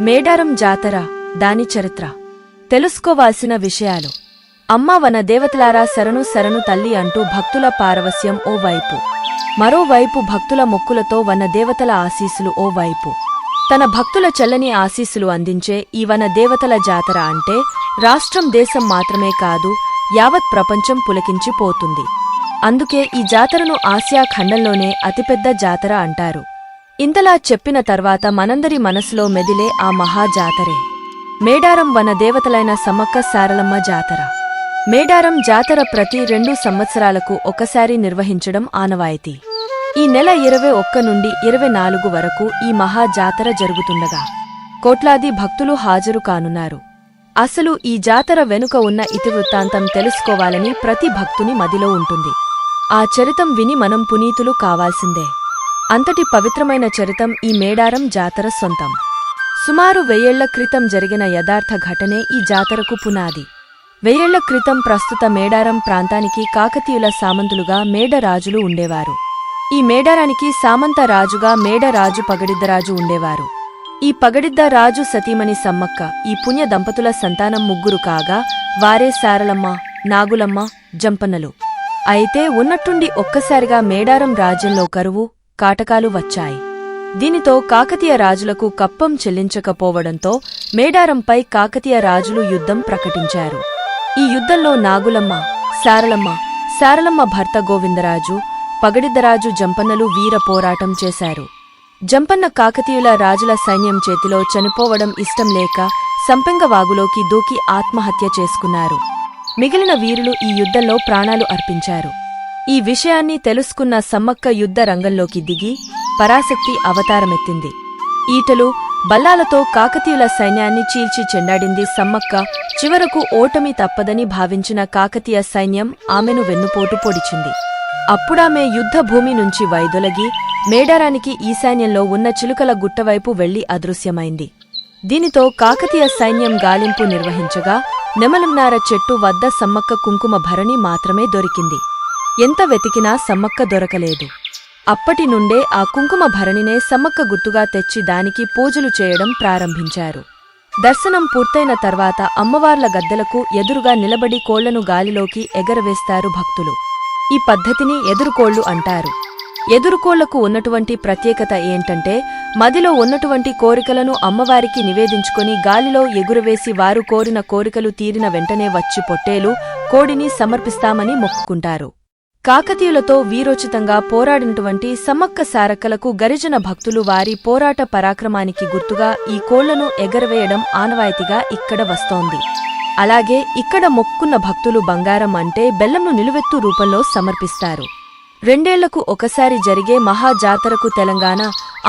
మేడారం జాతర దాని చరిత్ర. తెలుసుకోవాల్సిన విషయాలు. అమ్మ వన దేవతలారా శరణు శరణు తల్లి అంటూ భక్తుల పారవస్యం ఓవైపు మరోవైపు భక్తుల మొక్కులతో వన దేవతల ఆశీస్సులు ఓవైపు తన భక్తుల చల్లని ఆశీస్సులు అందించే ఈ వన దేవతల జాతర అంటే రాష్ట్రం దేశం మాత్రమే కాదు యావత్ ప్రపంచం పులకించిపోతుంది. అందుకే ఈ జాతరను ఆసియా ఖండంలోనే అతిపెద్ద జాతర అంటారు. ఇంతలా చెప్పిన తర్వాత మనందరి మనసులో మెదిలే ఆ మహాజాతరే మేడారం వన దేవతలైన సమ్మక్క సారలమ్మ జాతర. మేడారం జాతర ప్రతి రెండు సంవత్సరాలకు ఒకసారి నిర్వహించడం ఆనవాయితీ. ఈ నెల ఇరవై ఒక్క నుండి ఇరవై నాలుగు వరకు ఈ మహా జాతర జరుగుతుండగా కోట్లాది భక్తులు హాజరు కానున్నారు. అసలు ఈ జాతర వెనుక ఉన్న ఇతివృత్తాంతం తెలుసుకోవాలని ప్రతి భక్తుని మదిలో ఉంటుంది. ఆ చరితం విని మనం పునీతులు కావాల్సిందే. అంతటి పవిత్రమైన చరితం ఈ మేడారం జాతర సొంతం. సుమారు వెయ్యేళ్ళ క్రితం జరిగిన యథార్థ ఘటనే ఈ జాతరకు పునాది. వెయ్యేళ్ళ క్రితం ప్రస్తుత మేడారం ప్రాంతానికి కాకతీయుల సామంతులుగా మేడరాజులు ఉండేవారు. ఈ మేడారానికి సామంత రాజుగా మేడరాజు పగడిద్దరాజు ఉండేవారు. ఈ పగడిద్ద రాజు సతీమణి సమ్మక్క ఈ పుణ్య దంపతుల సంతానం ముగ్గురు కాగా వారే సారలమ్మ నాగులమ్మ జంపన్నలు. అయితే ఉన్నట్టుండి ఒక్కసారిగా మేడారం రాజ్యంలో కరువు కాటకాలు వచ్చాయి. దీనితో కాకతీయ రాజులకు కప్పం చెల్లించకపోవడంతో మేడారంపై కాకతీయ రాజులు యుద్ధం ప్రకటించారు. ఈ యుద్ధంలో నాగులమ్మ సారలమ్మ సారలమ్మ భర్త గోవిందరాజు పగడిద్దరాజు జంపన్నలు వీర పోరాటం చేశారు. జంపన్న కాకతీయుల రాజుల సైన్యం చేతిలో చనిపోవడం ఇష్టం లేక సంపెంగవాగులోకి దూకి ఆత్మహత్య చేసుకున్నారు. మిగిలిన వీరులు ఈ యుద్ధంలో ప్రాణాలు అర్పించారు. ఈ విషయాన్ని తెలుసుకున్న సమ్మక్క యుద్ధ రంగంలోకి దిగి పరాశక్తి అవతారమెత్తింది. ఈటలు బల్లాలతో కాకతీయుల సైన్యాన్ని చీల్చి చెండాడింది సమ్మక్క. చివరకు ఓటమి తప్పదని భావించిన కాకతీయ సైన్యం ఆమెను వెన్నుపోటు పొడిచింది. అప్పుడామె యుద్ధభూమి నుంచి వైదొలగి మేడారానికి ఈశాన్యంలో ఉన్న చిలుకల గుట్టవైపు వెళ్ళి అదృశ్యమైంది. దీనితో కాకతీయ సైన్యం గాలింపు నిర్వహించగా నెమలిన్నార చెట్టు వద్ద సమ్మక్క కుంకుమ భరణి మాత్రమే దొరికింది. ఎంత వెతికినా సమ్మక్క దొరకలేదు. అప్పటి నుండే ఆ కుంకుమ భరణినే సమ్మక్క గుర్తుగా తెచ్చి దానికి పూజలు చేయడం ప్రారంభించారు. దర్శనం పూర్తయిన తర్వాత అమ్మవార్ల గద్దెలకు ఎదురుగా నిలబడి కోళ్ళను గాలిలోకి ఎగరవేస్తారు భక్తులు. ఈ పద్ధతిని ఎదురుకోళ్ళు అంటారు. ఎదురుకోళ్ళకు ఉన్నటువంటి ప్రత్యేకత ఏంటంటే మదిలో ఉన్నటువంటి కోరికలను అమ్మవారికి నివేదించుకొని గాలిలో ఎగురవేసి వారు కోరిన కోరికలు తీరిన వెంటనే వచ్చి పొట్టేలు కోడిని సమర్పిస్తామని మొక్కుకుంటారు. కాకతీయులతో వీరోచితంగా పోరాడినటువంటి సమ్మక్క సారక్కలకు గరిజన భక్తులు వారి పోరాట పరాక్రమానికి గుర్తుగా ఈ కోళ్ళను ఎగరవేయడం ఆనవాయితీగా ఇక్కడ వస్తోంది. అలాగే ఇక్కడ మొక్కున్న భక్తులు బంగారం అంటే బెల్లంను నిలువెత్తు రూపంలో సమర్పిస్తారు. రెండేళ్ళకు ఒకసారి జరిగే మహాజాతరకు తెలంగాణ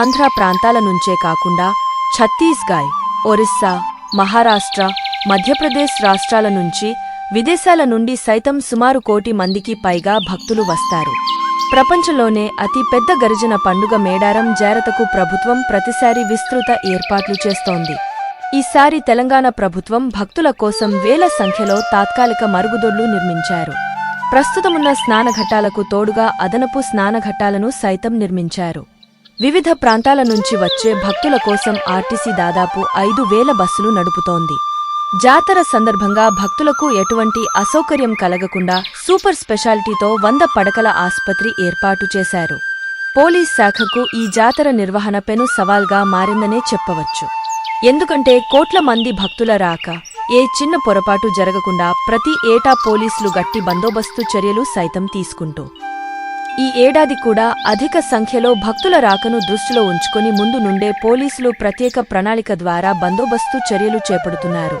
ఆంధ్ర ప్రాంతాల నుంచే కాకుండా ఛత్తీస్గఢ్ ఒరిస్సా మహారాష్ట్ర మధ్యప్రదేశ్ రాష్ట్రాల నుంచి విదేశాల నుండి సైతం సుమారు కోటి మందికి పైగా భక్తులు వస్తారు. ప్రపంచంలోనే అతి పెద్ద గరిజన పండుగ మేడారం జారతకు ప్రభుత్వం ప్రతిసారి విస్తృత ఏర్పాట్లు చేస్తోంది. ఈసారి తెలంగాణ ప్రభుత్వం భక్తుల కోసం వేల సంఖ్యలో తాత్కాలిక మరుగుదొడ్లు నిర్మించారు. ప్రస్తుతమున్న స్నానఘట్టాలకు తోడుగా అదనపు స్నానఘట్టాలను సైతం నిర్మించారు. వివిధ ప్రాంతాల నుంచి వచ్చే భక్తుల కోసం ఆర్టీసీ దాదాపు ఐదు వేల బస్సులు నడుపుతోంది. జాతర సందర్భంగా భక్తులకు ఎటువంటి అసౌకర్యం కలగకుండా సూపర్ స్పెషాలిటీతో వంద పడకల ఆస్పత్రి ఏర్పాటు చేశారు. పోలీస్ శాఖకు ఈ జాతర నిర్వహణ పెను సవాల్గా మారిందనే చెప్పవచ్చు. ఎందుకంటే కోట్ల మంది భక్తుల రాక ఏ చిన్న పొరపాటు జరగకుండా ప్రతి ఏటా పోలీసులు గట్టి బందోబస్తు చర్యలు సైతం తీసుకుంటూ. ఈ ఏడాది కూడా అధిక సంఖ్యలో భక్తుల రాకను దృష్టిలో ఉంచుకొని ముందు నుండే పోలీసులు ప్రత్యేక ప్రణాళిక ద్వారా బందోబస్తు చర్యలు చేపడుతున్నారు.